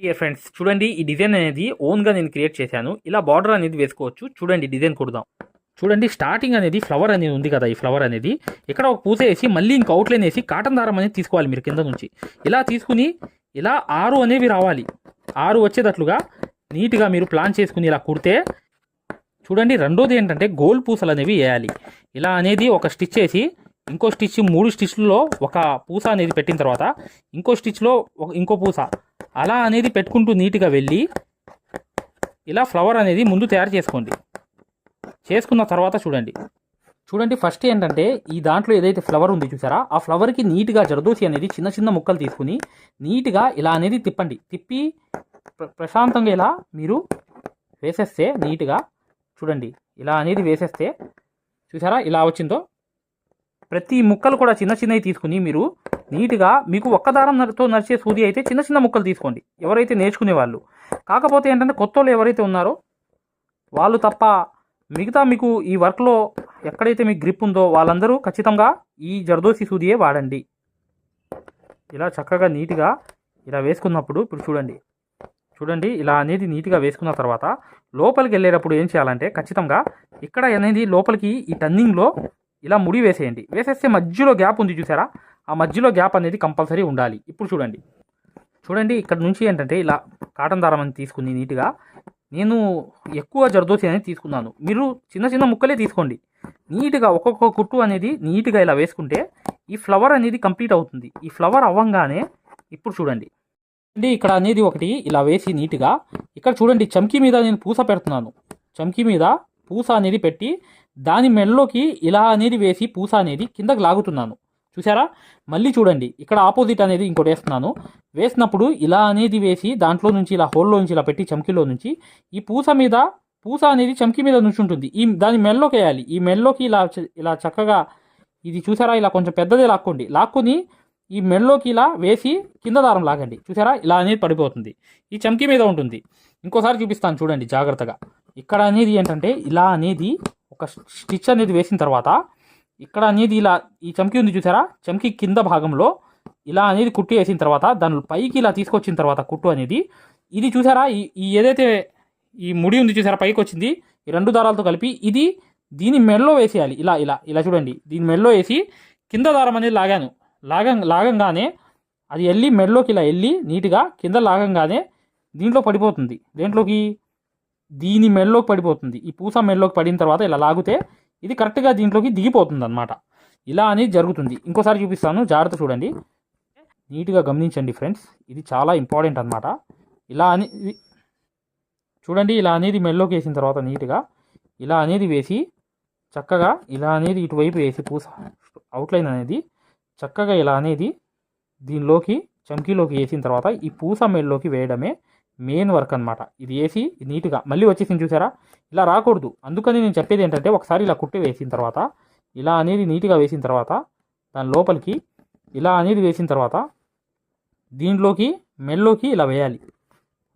Dear friends చూడండి ఈ design అనేది ఓన్గా నేను క్రియేట్ చేశాను. ఇలా బార్డర్ అనేది వేసుకోవచ్చు. చూడండి డిజైన్ కుడదాం. చూడండి స్టార్టింగ్ అనేది ఫ్లవర్ అనేది ఉంది కదా ఈ ఫ్లవర్ అనేది. ఇక్కడ ఒక పూస వేసి మళ్ళీ ఇంక అవుట్లైన్ వేసి కాటన్ దారం అనేది తీసుకోవాలి మీరు కింద నుంచి. ఇలా తీసుకుని ఇలా ఆరు అనేవి రావాలి. ఆరు వచ్చేటట్లుగా నీట్గా మీరు ప్లాన్ చేసుకుని ఇలా కుడితే చూడండి రెండోది ఏంటంటే గోల్ పూసలు అనేవి వేయాలి. ఇలా అనేది ఒక స్టిచ్ వేసి ఇంకో స్టిచ్ మూడు స్టిచ్లో ఒక పూస అనేది పెట్టిన తర్వాత ఇంకో స్టిచ్లో ఒక ఇంకో పూస. అలా అనేది పెట్టుకుంటూ నీట్గా వెళ్ళి ఇలా ఫ్లవర్ అనేది ముందు తయారు చేసుకోండి. చేసుకున్న తర్వాత చూడండి. చూడండి ఫస్ట్ ఏంటంటే ఈ దాంట్లో ఏదైతే ఫ్లవర్ ఉంది చూసారా ఆ ఫ్లవర్కి నీట్గా జరదోసి అనేది చిన్న చిన్న ముక్కలు తీసుకుని నీట్గా ఇలా అనేది తిప్పండి. తిప్పి ప్ర- ప్రశాంతంగా ఇలా మీరు వేసేస్తే నీట్గా చూడండి. ఇలా అనేది వేసేస్తే చూసారా ఇలా వచ్చిందో? ప్రతి ముక్కలు కూడా చిన్న చిన్నవి తీసుకుని మీరు నీట్గా మీకు ఒక్క దారంతో నడిచే సూది అయితే చిన్న చిన్న ముక్కలు తీసుకోండి. ఎవరైతే నేర్చుకునే వాళ్ళు. కాకపోతే ఏంటంటే కొత్త వాళ్ళు ఎవరైతే ఉన్నారో వాళ్ళు తప్ప మిగతా మీకు ఈ వర్క్లో ఎక్కడైతే మీకు గ్రిప్ ఉందో వాళ్ళందరూ ఖచ్చితంగా ఈ జర్దోసి సూదియే వాడండి. ఇలా చక్కగా నీట్గా ఇలా వేసుకున్నప్పుడు ఇప్పుడు చూడండి. చూడండి ఇలా అనేది నీట్గా వేసుకున్న తర్వాత లోపలికి వెళ్ళేటప్పుడు ఏం చేయాలంటే ఖచ్చితంగా ఇక్కడ అనేది లోపలికి ఈ టన్నింగ్లో ఇలా ముడి వేసేయండి. వేసేస్తే మధ్యలో గ్యాప్ ఉంది చూసారా? ఆ మధ్యలో గ్యాప్ అనేది కంపల్సరీ ఉండాలి. ఇప్పుడు చూడండి. చూడండి ఇక్కడ నుంచి ఏంటంటే ఇలా కాటన్ దారం అని తీసుకుని నీట్గా. నేను ఎక్కువ జర్దోసి అనేది తీసుకున్నాను. మీరు చిన్న చిన్న ముక్కలే తీసుకోండి. నీట్గా ఒక్కొక్క కుట్టు అనేది నీట్గా ఇలా వేసుకుంటే ఈ ఫ్లవర్ అనేది కంప్లీట్ అవుతుంది. ఈ ఫ్లవర్ అవ్వంగానే ఇప్పుడు చూడండి. అండి ఇక్కడ అనేది ఒకటి ఇలా వేసి నీట్గా. ఇక్కడ చూడండి చమ్కీ మీద నేను పూస పెడుతున్నాను. చమ్కీ మీద పూస అనేది పెట్టి దాని మెడలోకి ఇలా అనేది వేసి పూస అనేది కిందకి లాగుతున్నాను. చూసారా మళ్ళీ చూడండి. ఇక్కడ ఆపోజిట్ అనేది ఇంకోటి వేస్తున్నాను. వేసినప్పుడు ఇలా అనేది వేసి దాంట్లో నుంచి ఇలా హోల్లో నుంచి ఇలా పెట్టి చమ్కీలో నుంచి ఈ పూస మీద పూస అనేది చమ్కీ మీద నుంచి ఉంటుంది ఈ దాని మెల్లోకి వేయాలి. ఈ మెల్లోకి ఇలా ఇలా చక్కగా ఇది చూసారా ఇలా కొంచెం పెద్దదే లాక్కోండి. లాక్కొని ఈ మెడలోకి ఇలా వేసి కింద దారం లాగండి. చూసారా ఇలా అనేది పడిపోతుంది. ఈ చమ్కీ మీద ఉంటుంది. ఇంకోసారి చూపిస్తాను. చూడండి జాగ్రత్తగా. ఇక్కడ అనేది ఏంటంటే ఇలా అనేది ఒక స్టిచ్ అనేది వేసిన తర్వాత ఇక్కడ అనేది ఇలా ఈ చమ్కీ ఉంది చూసారా? చమ్కీ కింద భాగంలో ఇలా అనేది కుట్టి వేసిన తర్వాత దాని పైకి ఇలా తీసుకొచ్చిన తర్వాత కుట్టు అనేది ఇది చూసారా? ఈ ఈ ఏదైతే ఈ ముడి ఉంది చూసారా? పైకి వచ్చింది. ఈ రెండు దారాలతో కలిపి ఇది దీని మెడలో వేసేయాలి. ఇలా ఇలా ఇలా చూడండి. దీని మెడలో వేసి కింద దారం అనేది లాగాను. లాగం లాగంగానే అది వెళ్ళి మెడలోకి ఇలా వెళ్ళి నీట్గా కింద లాగంగానే దీంట్లో పడిపోతుంది. దేంట్లోకి? దీని మెడలోకి పడిపోతుంది. ఈ పూస మెడలోకి పడిన తర్వాత ఇలా లాగితే ఇది కరెక్ట్గా దీంట్లోకి దిగిపోతుంది అనమాట ఇలా అనేది జరుగుతుంది. ఇంకోసారి చూపిస్తాను. జాగ్రత్త చూడండి. నీట్గా గమనించండి ఫ్రెండ్స్. ఇది చాలా ఇంపార్టెంట్ అనమాట ఇలా అని చూడండి ఇలా అనేది మెడలోకి వేసిన తర్వాత నీట్గా ఇలా అనేది వేసి చక్కగా ఇలా అనేది ఇటువైపు వేసి పూస అవుట్లైన్ అనేది చక్కగా ఇలా అనేది దీనిలోకి చమ్కీలోకి వేసిన తర్వాత ఈ పూస మెడలోకి వేయడమే మెయిన్ వర్క్ అనమాట ఇది వేసి నీట్గా మళ్ళీ వచ్చేసింది చూసారా? ఇలా రాకూడదు. అందుకని నేను చెప్పేది ఏంటంటే ఒకసారి ఇలా కుట్టి వేసిన తర్వాత ఇలా అనేది నీట్గా వేసిన తర్వాత దాని లోపలికి ఇలా అనేది వేసిన తర్వాత దీంట్లోకి మెల్లోకి ఇలా వేయాలి.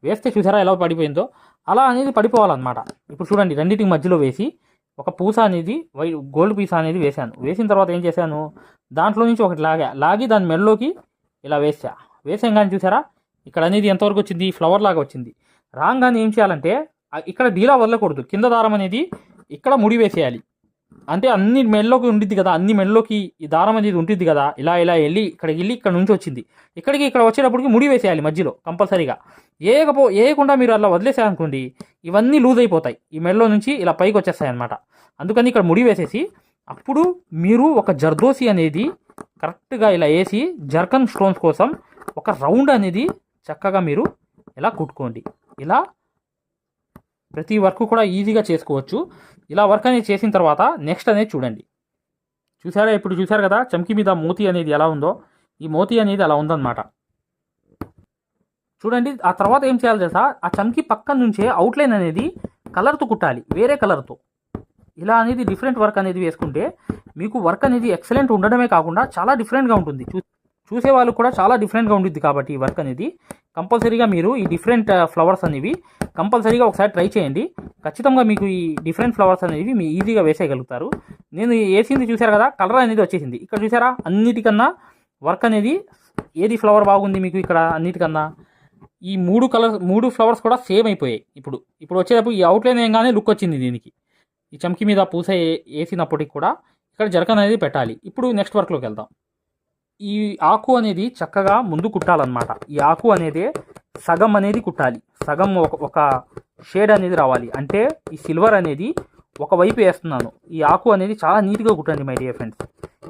వేస్తే చూసారా ఎలా పడిపోయిందో? అలా అనేది పడిపోవాలన్నమాట. ఇప్పుడు చూడండి రెండింటికి మధ్యలో వేసి ఒక పూస అనేది వై గోల్డ్ పీస అనేది వేశాను. వేసిన తర్వాత ఏం చేశాను? దాంట్లో నుంచి ఒకటి లాగా లాగి దాని మెల్లోకి ఇలా వేసా వేసాం కానీ చూసారా? ఇక్కడ అనేది ఎంతవరకు వచ్చింది? ఫ్లవర్ లాగా వచ్చింది. రాగానే ఏం చేయాలంటే ఇక్కడ డీలా వదలకూడదు. కింద దారం అనేది ఇక్కడ ముడి వేసేయాలి. అంటే అన్ని మెల్లోకి ఉండిద్ది కదా అన్ని మెడలోకి ఈ దారం అనేది ఉంటుంది కదా ఇలా ఇలా వెళ్ళి ఇక్కడికి వెళ్ళి ఇక్కడ నుంచి వచ్చింది. ఇక్కడికి ఇక్కడ వచ్చేటప్పటికి ముడి వేసేయాలి మధ్యలో కంపల్సరీగా. ఏకపో ఏయకుండా మీరు అలా వదిలేసారనుకోండి ఇవన్నీ లూజ్ అయిపోతాయి. ఈ మెడలో నుంచి ఇలా పైకి వచ్చేస్తాయి అనమాట అందుకని ఇక్కడ ముడి వేసేసి అప్పుడు మీరు ఒక జర్దోసి అనేది కరెక్ట్గా ఇలా వేసి జర్కన్ స్టోన్స్ కోసం ఒక రౌండ్ అనేది చక్కగా మీరు ఇలా కుట్టుకోండి. ఇలా ప్రతి వర్క్ కూడా ఈజీగా చేసుకోవచ్చు. ఇలా వర్క్ అనేది చేసిన తర్వాత నెక్స్ట్ అనేది చూడండి. చూసారా? ఇప్పుడు చూసారు కదా చమ్కి మీద మోతీ అనేది ఎలా ఉందో? ఈ మోతీ అనేది అలా ఉందన్నమాట. చూడండి ఆ తర్వాత ఏం చేయాలి తెలుసా? ఆ చమ్కి పక్కన నుంచే అవుట్లైన్ అనేది కలర్తో కుట్టాలి వేరే కలర్తో ఇలా అనేది డిఫరెంట్ వర్క్ అనేది వేసుకుంటే మీకు వర్క్ అనేది ఎక్సలెంట్ ఉండడమే కాకుండా చాలా డిఫరెంట్గా ఉంటుంది. చూ చూసే వాళ్ళు కూడా చాలా డిఫరెంట్గా ఉంటుంది కాబట్టి ఈ వర్క్ అనేది. కంపల్సరీగా మీరు ఈ డిఫరెంట్ ఫ్లవర్స్ uh, అనేవి కంపల్సరీగా ఒకసారి ట్రై చేయండి. ఖచ్చితంగా మీకు ఈ డిఫరెంట్ ఫ్లవర్స్ అనేవి మీ ఈజీగా వేసేయగలుగుతారు. నేను వేసింది చూసారు కదా కలర్ అనేది వచ్చేసింది. ఇక్కడ చూసారా అన్నిటికన్నా వర్క్ అనేది ఏది ఫ్లవర్ బాగుంది మీకు ఇక్కడ అన్నిటికన్నా? ఈ మూడు కలర్స్ మూడు ఫ్లవర్స్ కూడా సేమ్ అయిపోయాయి ఇప్పుడు. ఇప్పుడు వచ్చేటప్పుడు ఈ అవుట్లైన్ ఏంగానే లుక్ వచ్చింది దీనికి. ఈ చమ్కి మీద పూస వేసినప్పటికి కూడా ఇక్కడ జరక అనేది పెట్టాలి. ఇప్పుడు నెక్స్ట్ వర్క్లోకి వెళ్దాం. ఈ ఆకు అనేది చక్కగా ముందు కుట్టాలన్నమాట. ఈ ఆకు అనేది సగం అనేది కుట్టాలి. సగం ఒక ఒక షేడ్ అనేది రావాలి. అంటే ఈ సిల్వర్ అనేది ఒకవైపు వేస్తున్నాను. ఈ ఆకు అనేది చాలా నీట్గా కుట్టండి మై డియర్ ఫ్రెండ్స్.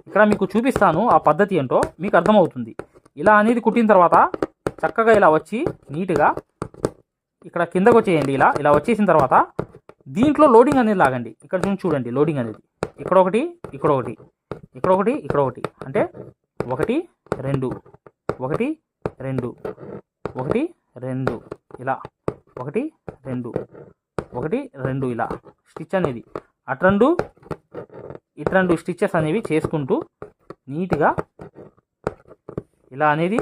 ఇక్కడ మీకు చూపిస్తాను ఆ పద్ధతి ఏంటో మీకు అర్థమవుతుంది. ఇలా అనేది కుట్టిన తర్వాత చక్కగా ఇలా వచ్చి నీట్గా ఇక్కడ కిందకు వచ్చేయండి. ఇలా ఇలా వచ్చేసిన తర్వాత దీంట్లో లోడింగ్ అనేది లాగండి. ఇక్కడ నుంచి చూడండి లోడింగ్ అనేది. ఇక్కడ ఒకటి ఇక్కడ ఒకటి ఇక్కడ ఒకటి ఇక్కడ ఒకటి. అంటే ఒకటి రెండు. ఒకటి రెండు. ఒకటి రెండు. ఇలా. ఒకటి రెండు. ఒకటి రెండు. ఇలా. స్టిచ్ అనేది. అటు రెండు ఇటు రెండు స్టిచ్చెస్ అనేవి చేసుకుంటూ నీట్గా ఇలా అనేది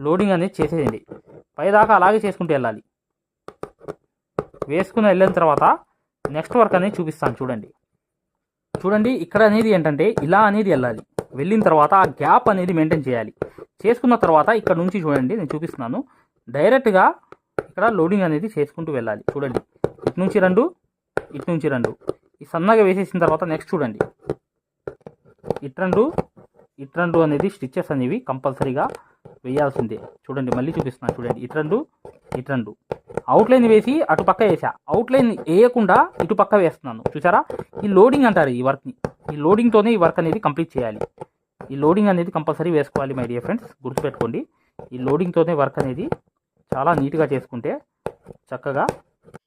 లోడింగ్ అనేది చేసేయండి. పైదాకా అలాగే చేసుకుంటూ వెళ్ళాలి. వేసుకుని వెళ్ళిన తర్వాత నెక్స్ట్ వర్క్ అనేది చూపిస్తాను. చూడండి. చూడండి ఇక్కడ అనేది ఏంటంటే ఇలా అనేది వెళ్ళాలి. వెళ్ళిన తర్వాత ఆ గ్యాప్ అనేది మెయింటైన్ చేయాలి. చేసుకున్న తర్వాత ఇక్కడ నుంచి చూడండి నేను చూపిస్తున్నాను. డైరెక్ట్గా ఇక్కడ లోడింగ్ అనేది చేసుకుంటూ వెళ్ళాలి. చూడండి. ఇటు నుంచి రెండు ఇటు నుంచి రెండు. ఈ సన్నగా వేసేసిన తర్వాత నెక్స్ట్ చూడండి. ఇటు రెండు ఇటు రెండు అనేది స్టిచ్చెస్ అనేవి కంపల్సరీగా వేయాల్సిందే. చూడండి మళ్ళీ చూపిస్తున్నాను. చూడండి. ఇటు రెండు ఇటు రెండు. అవుట్లైన్ వేసి అటు పక్క వేసా. అవుట్లైన్ వేయకుండా ఇటు పక్క వేస్తున్నాను. చూసారా? ఈ లోడింగ్ అంటారు ఈ వర్క్ని ఈ లోడింగ్తోనే ఈ వర్క్ అనేది కంప్లీట్ చేయాలి. ఈ లోడింగ్ అనేది కంపల్సరీ వేసుకోవాలి మై డియర్ ఫ్రెండ్స్ గుర్తుపెట్టుకోండి. ఈ లోడింగ్తోనే వర్క్ అనేది చాలా నీట్గా చేసుకుంటే చక్కగా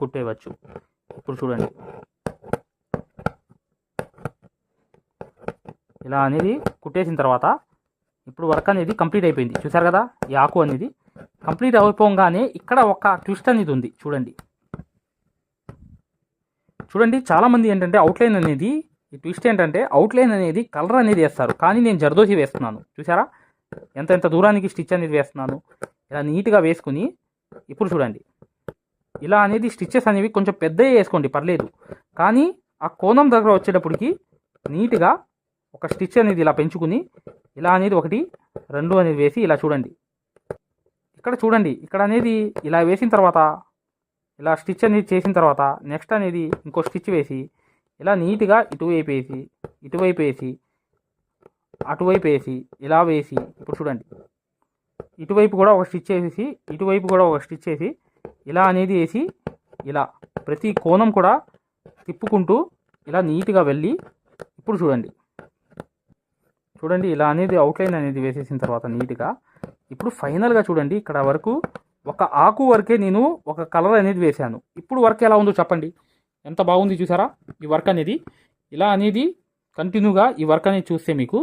కుట్టేయవచ్చు. ఇప్పుడు చూడండి. ఇలా అనేది కుట్టేసిన తర్వాత ఇప్పుడు వర్క్ అనేది కంప్లీట్ అయిపోయింది. చూసారు కదా? ఈ ఆకు అనేది కంప్లీట్ అయిపోగానే ఇక్కడ ఒక ట్విస్ట్ అనేది ఉంది. చూడండి. చూడండి చాలామంది ఏంటంటే అవుట్లైన్ అనేది ఈ ట్విస్ట్ ఏంటంటే అవుట్లైన్ అనేది కలర్ అనేది వేస్తారు. కానీ నేను జర్దోసి వేస్తున్నాను. చూసారా ఎంత ఎంత దూరానికి స్టిచ్ అనేది వేస్తున్నాను. ఇలా నీట్గా వేసుకుని ఇప్పుడు చూడండి. ఇలా అనేది స్టిచ్చెస్ అనేవి కొంచెం పెద్దవి వేసుకోండి పర్లేదు. కానీ ఆ కోణం దగ్గర వచ్చేటప్పటికి నీట్గా ఒక స్టిచ్ అనేది ఇలా పెంచుకుని ఇలా అనేది ఒకటి రెండు అనేది వేసి ఇలా చూడండి. ఇక్కడ చూడండి ఇక్కడ అనేది ఇలా వేసిన తర్వాత ఇలా స్టిచ్ అనేది చేసిన తర్వాత నెక్స్ట్ అనేది ఇంకో స్టిచ్ వేసి ఇలా నీట్గా ఇటువైపు వేసి ఇటువైపు వేసి అటువైపు వేసి ఇలా వేసి ఇప్పుడు చూడండి. ఇటువైపు కూడా ఒక స్టిచ్ వేసి ఇటువైపు కూడా ఒక స్టిచ్ వేసి ఇలా అనేది వేసి ఇలా ప్రతి కోణం కూడా తిప్పుకుంటూ ఇలా నీట్గా వెళ్ళి ఇప్పుడు చూడండి. చూడండి ఇలా అనేది అవుట్లైన్ అనేది వేసేసిన తర్వాత నీట్గా. ఇప్పుడు ఫైనల్గా చూడండి ఇక్కడ వరకు ఒక ఆకు వరకే నేను ఒక కలర్ అనేది వేశాను. ఇప్పుడు వర్క్ ఎలా ఉందో చెప్పండి. ఎంత బాగుంది చూసారా? ఈ వర్క్ అనేది. ఇలా అనేది కంటిన్యూగా ఈ వర్క్ అనేది చూస్తే మీకు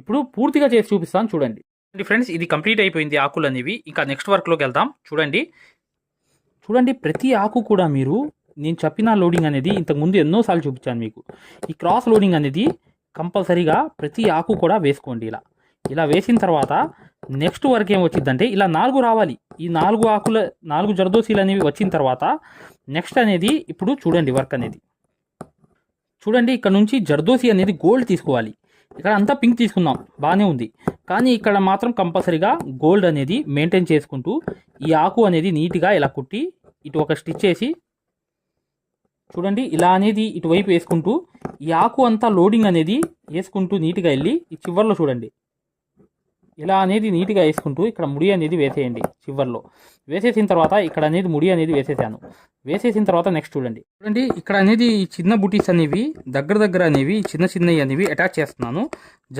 ఇప్పుడు పూర్తిగా చేసి చూపిస్తాను చూడండి. ఫ్రెండ్స్ ఇది కంప్లీట్ అయిపోయింది ఆకులు అనేవి. ఇంకా నెక్స్ట్ వర్క్లోకి వెళ్దాం. చూడండి చూడండి ప్రతి ఆకు కూడా మీరు నేను చెప్పిన లోడింగ్ అనేది ఇంతకుముందు ఎన్నోసార్లు చూపించాను మీకు. ఈ క్రాస్ లోడింగ్ అనేది కంపల్సరీగా ప్రతి ఆకు కూడా వేసుకోండి ఇలా. ఇలా వేసిన తర్వాత నెక్స్ట్ వర్క్ ఏం వచ్చిందంటే ఇలా నాలుగు రావాలి. ఈ నాలుగు ఆకుల నాలుగు జరదోసీలు అనేవి వచ్చిన తర్వాత నెక్స్ట్ అనేది ఇప్పుడు చూడండి వర్క్ అనేది. చూడండి ఇక్కడ నుంచి జర్దోసి అనేది గోల్డ్ తీసుకోవాలి. ఇక్కడ అంతా పింక్ తీసుకున్నాం బాగానే ఉంది. కానీ ఇక్కడ మాత్రం కంపల్సరీగా గోల్డ్ అనేది మెయింటైన్ చేసుకుంటూ ఈ ఆకు అనేది నీట్గా ఇలా కుట్టి ఇటు ఒక స్టిచ్ చేసి చూడండి ఇలా అనేది ఇటువైపు వేసుకుంటూ ఈ ఆకు అంతా లోడింగ్ అనేది వేసుకుంటూ నీట్గా వెళ్ళి ఈ చివర్లో చూడండి. ఇలా అనేది నీట్గా వేసుకుంటూ ఇక్కడ ముడి అనేది వేసేయండి చివర్లో. వేసేసిన తర్వాత ఇక్కడ అనేది ముడి అనేది వేసేసాను. వేసేసిన తర్వాత నెక్స్ట్ చూడండి. చూడండి ఇక్కడ అనేది ఈ చిన్న బుటీస్ అనేవి దగ్గర దగ్గర అనేవి చిన్న చిన్నవి అనేవి అటాచ్ చేస్తున్నాను.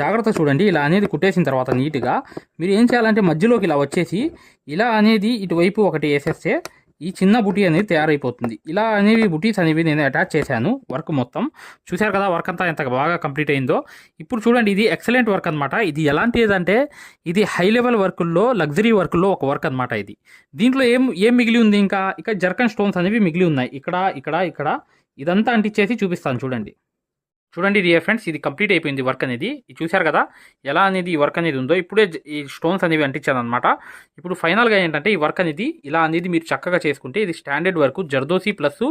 జాగ్రత్త చూడండి ఇలా అనేది కుట్టేసిన తర్వాత నీట్గా. మీరు ఏం చేయాలంటే మధ్యలోకి ఇలా వచ్చేసి ఇలా అనేది ఇటువైపు ఒకటి వేసేస్తే ఈ చిన్న బుటీ అనేది తయారైపోతుంది. ఇలా అనేవి బుటీస్ అనేవి నేను అటాచ్ చేశాను వర్క్ మొత్తం. చూశారు కదా వర్క్ అంతా ఎంత బాగా కంప్లీట్ అయిందో. ఇప్పుడు చూడండి ఇది ఎక్సలెంట్ వర్క్ అనమాట ఇది ఎలాంటిది అంటే ఇది హై లెవెల్ వర్కుల్లో లగ్జరీ వర్కుల్లో ఒక వర్క్ అనమాట ఇది. దీంట్లో ఏం ఏం మిగిలి ఉంది ఇంకా? ఇక జర్కన్ స్టోన్స్ అనేవి మిగిలి ఉన్నాయి. ఇక్కడ ఇక్కడ ఇక్కడ. ఇదంతా అంటించేసి చూపిస్తాను చూడండి. చూడండి డియర్ ఫ్రెండ్స్ ఇది కంప్లీట్ అయిపోయింది వర్క్ అనేది. ఇది చూశారు కదా? ఎలా అనేది ఈ వర్క్ అనేది ఉందో ఇప్పుడే ఈ స్టోన్స్ అనేవి అంటించాను అనమాట ఇప్పుడు ఫైనల్గా ఏంటంటే ఈ వర్క్ అనేది ఇలా అనేది మీరు చక్కగా చేసుకుంటే ఇది స్టాండర్డ్ వర్క్ జర్దోసి ప్లస్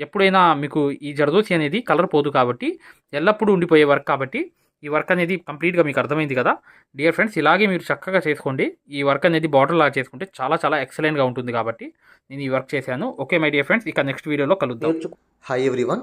ఎప్పుడైనా మీకు ఈ జర్దోసి అనేది కలర్ పోదు కాబట్టి ఎల్లప్పుడూ ఉండిపోయే వర్క్ కాబట్టి ఈ వర్క్ అనేది కంప్లీట్గా మీకు అర్థమైంది కదా? డియర్ ఫ్రెండ్స్ ఇలాగే మీరు చక్కగా చేసుకోండి. ఈ వర్క్ అనేది బార్డర్ లాగా చేసుకుంటే చాలా చాలా ఎక్సలెంట్గా ఉంటుంది కాబట్టి నేను ఈ వర్క్ చేశాను. ఓకే మై డియర్ ఫ్రెండ్స్ ఇక నెక్స్ట్ వీడియోలో కలుద్దాం. Hi everyone